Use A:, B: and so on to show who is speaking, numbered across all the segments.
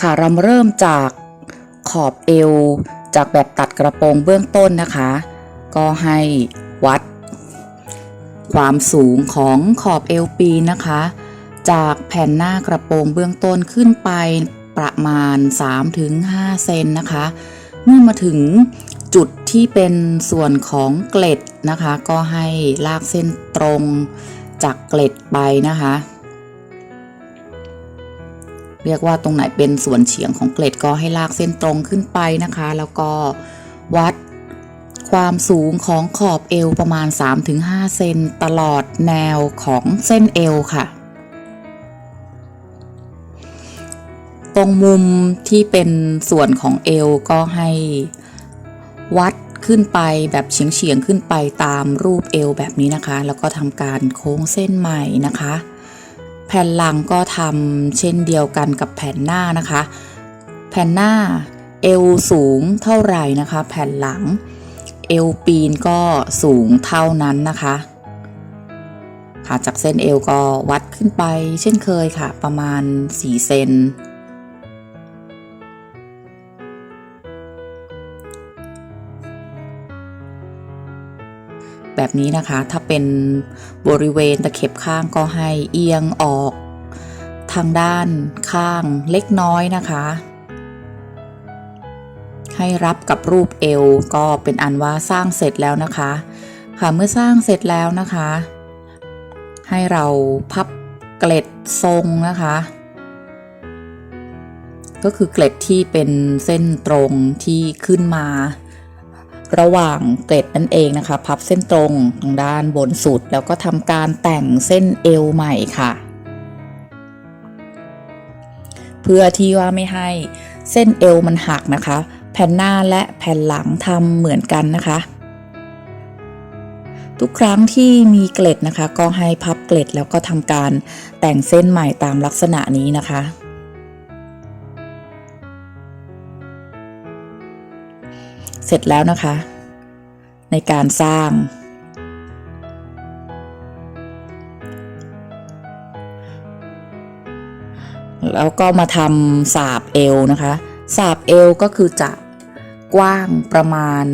A: ค่ะเรามาเริ่มจากขอบเอว จากแบบตัดกระโปรงเบื้องต้นนะคะ ก็ให้วัด ความสูงของขอบเอวปีนนะคะ จากแผ่นหน้ากระโปรงเบื้องต้นขึ้นไปประมาณ 3-5 เซนนะคะ เมื่อมาถึงจุดที่เป็นส่วนของเกล็ดนะคะ ก็ให้ลากเส้นตรงจากเกล็ดไปนะคะ เรียกว่าตรงไหนเป็นส่วนเฉียงของเกล็ดก็ให้ลากเส้นตรงขึ้นไปนะคะ แล้วก็วัดความสูงของขอบเอวประมาณ 3-5 เซนตลอดแนวของเส้นเอวค่ะ ตรงมุมที่เป็นส่วนของเอวก็ให้วัดขึ้นไปแบบเฉียงเฉียงๆขึ้นไปตามรูปเอวแบบนี้นะคะ แล้วก็ทำการโค้งเส้นใหม่นะคะ แผ่นหลังก็ทำเช่นเดียวกันกับแผ่นหน้านะคะ แผ่นหน้าเอวสูงเท่าไหร่นะคะ แผ่นหลัง เอวปีนก็สูงเท่านั้นนะคะค่ะจากเส้นเอวก็วัดขึ้นไปเช่นเคยค่ะ ประมาณ 4 เซน แบบนี้นะคะ ถ้าเป็นบริเวณตะเข็บข้างก็ให้เอียงออก ทางด้านข้างเล็กน้อยนะคะ ให้รับกับรูปเอวก็เป็นอันว่าสร้างเสร็จแล้วนะคะ ค่ะเมื่อสร้างเสร็จแล้วนะคะ ให้เราพับเกล็ดทรงนะคะ ก็คือเกล็ดที่เป็นเส้นตรงที่ขึ้นมา ระหว่างเกล็ดนั่นเองนะคะ พับเส้นตรงทางด้านบนสุด แล้วก็ทำการแต่งเส้นเอวใหม่ค่ะ เพื่อที่ว่าไม่ให้เส้นเอวมันหักนะคะ แผ่นหน้าและแผ่นหลังทำเหมือนกันนะคะ ทุกครั้งที่มีเกล็ดนะคะ ก็ให้พับเกล็ดแล้วก็ทำการแต่งเส้นใหม่ตามลักษณะนี้นะคะ เสร็จแล้วนะคะ ในการสร้าง แล้วก็มาทำสาบเอวนะคะสาบเอวก็คือจะกว้างประมาณ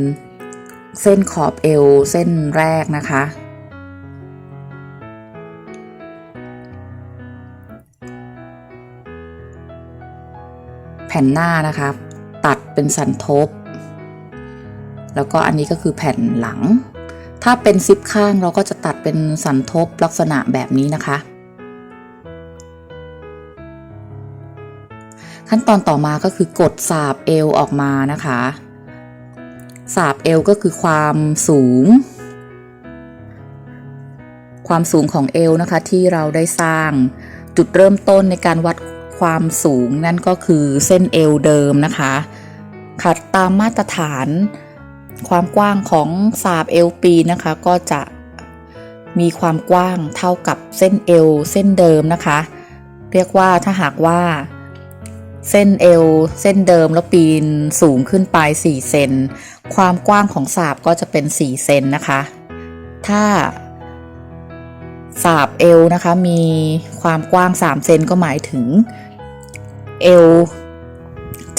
A: เส้นขอบเอวเส้นแรกนะคะ แผ่นหน้านะคะ ตัดเป็นสันทบ แล้วก็อันนี้ก็คือแผ่นหลัง ถ้าเป็นซิปข้างเราก็จะตัดเป็นสันทบลักษณะแบบนี้นะคะ ขั้นตอนต่อมาก็คือกดสาบเอวออกมานะคะสาบเอวก็คือความสูง ความสูงของเอวนะคะที่เราได้สร้างจุดเริ่มต้นในการวัดความสูงนั่นก็คือเส้นเอวเดิมนะคะ ขัดตามมาตรฐาน ความกว้างของสาบเอวปีนะคะ ก็จะมีความกว้างเท่ากับเส้นเอวเส้นเดิมนะคะ เรียกว่าถ้าหากว่า เส้นเอวเส้นเดิมแล้วปีนสูงขึ้นไป 4 เซนความกว้างของสาบก็จะเป็น 4 เซนนะคะ ถ้าสาบเอวนะคะมีความกว้าง 3 เซนก็หมายถึง เอว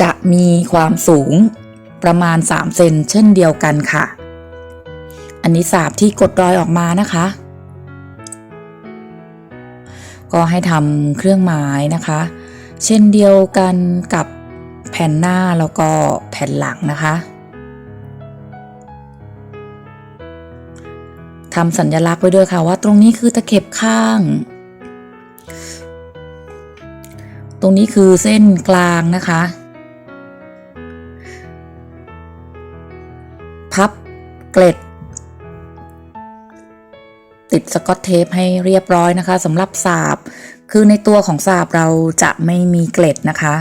A: จะมีความสูง ประมาณ 3 เซนเช่นเดียวกันค่ะ อันนี้สาบที่กดรอยออกมานะคะ ก็ให้ทำเครื่องหมายนะคะ เช่นเดียวกันกับแผ่นหน้าแล้วก็แผ่นหลังนะคะทำสัญลักษณ์ไว้ด้วยค่ะว่าตรงนี้คือตะเข็บข้าง ตรงนี้คือเส้นกลางนะคะ เกล็ด ติดสกอตเทปให้เรียบร้อยนะคะสำหรับสาบ คือในตัวของสาบเราจะไม่มีเกล็ดนะคะ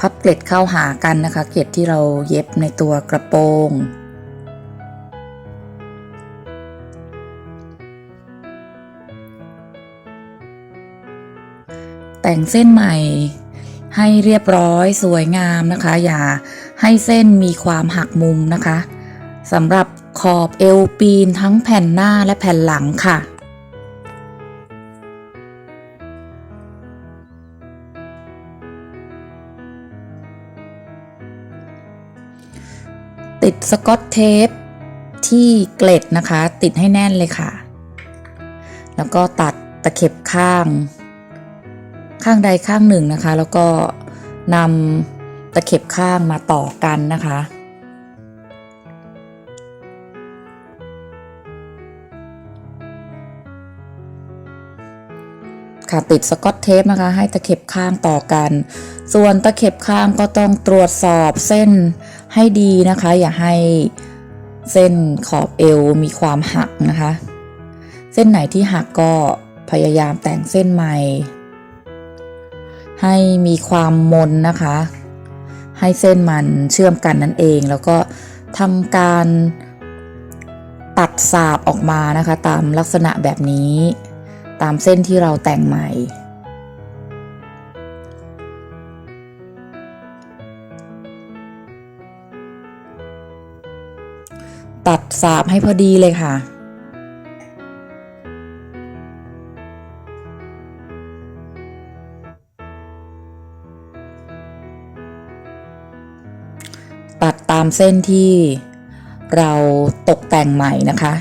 A: พับเกล็ดเข้าหากันนะคะ เกล็ดที่เราเย็บในตัวกระโปรง แต่งเส้นใหม่ ให้เรียบร้อยสวยงามนะคะ อย่าให้เส้นมีความหักมุมนะคะสำหรับขอบเอวปีนทั้งแผ่นหน้าและแผ่นหลังค่ะติดสกอตเทปที่เกล็ดนะคะ ติดให้แน่นเลยค่ะ แล้วก็ตัดตะเข็บข้าง ข้างใดข้างหนึ่งนะคะ แล้วก็นำตะเข็บข้างมาต่อกันนะคะ ค่ะติดสกอตเทปนะคะ ให้ตะเข็บข้างต่อกัน ส่วนตะเข็บข้างก็ต้องตรวจสอบเส้นให้ดีนะคะ อย่าให้เส้นขอบเอวมีความหักนะคะ เส้นไหนที่หักก็พยายามแต่งเส้นใหม่ ให้มีความมนนะคะ ให้เส้นมันเชื่อมกันนั่นเอง แล้วก็ทำการตัดสาบออกมานะคะ ตามลักษณะแบบนี้ ตามเส้นที่เราแต่งใหม่ตัดสาบให้พอดีเลยค่ะามเส้นที่เราตกแต่งใหม่นะคะ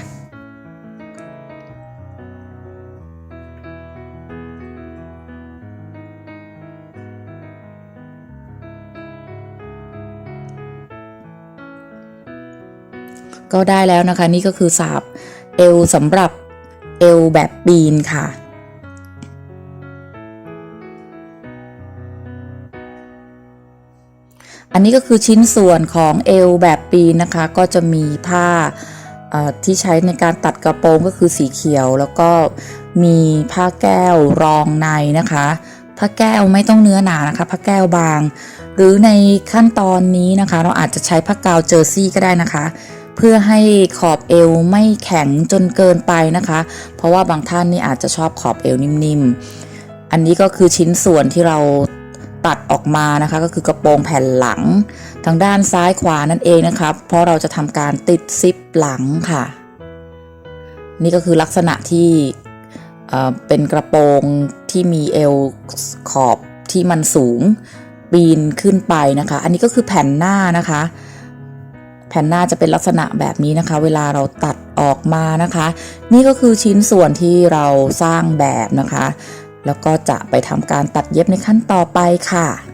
A: ก็ได้แล้วนะคะ นี่ก็คือสาบเอวสำหรับเอวแบบปีนค่ะ อันนี้ก็คือชิ้นส่วนของเอวแบบปีนะคะ ก็จะมีผ้าที่ใช้ในการตัดกระโปรงก็คือสีเขียว แล้วก็มีผ้าแก้วรองในนะคะ ผ้าแก้วไม่ต้องเนื้อหนานะคะ ผ้าแก้วบาง หรือในขั้นตอนนี้นะคะ เราอาจจะใช้ผ้ากาวเจอร์ซี่ก็ได้นะคะ เพื่อให้ขอบเอวไม่แข็งจนเกินไปนะคะ เพราะว่าบางท่านนี่อาจจะชอบขอบเอวนิ่มๆอันนี้ก็คือชิ้นส่วนที่เรา ตัดออกมานะคะ ก็คือกระโปรงแผ่นหลัง ทางด้านซ้ายขวานั่นเองนะคะเพราะเราจะทำการติดซิปหลังค่ะ นี่ก็คือลักษณะที่เอ่อเป็นกระโปรงที่มีเอวขอบที่มันสูงปีนขึ้นไปนะคะ อันนี้ก็คือแผ่นหน้านะคะ แผ่นหน้าจะเป็นลักษณะแบบนี้นะคะ เวลาเราตัดออกมานะคะ นี่ก็คือชิ้นส่วนที่เราสร้างแบบนะคะ แล้วก็จะไปทำการตัดเย็บในขั้นต่อไปค่ะ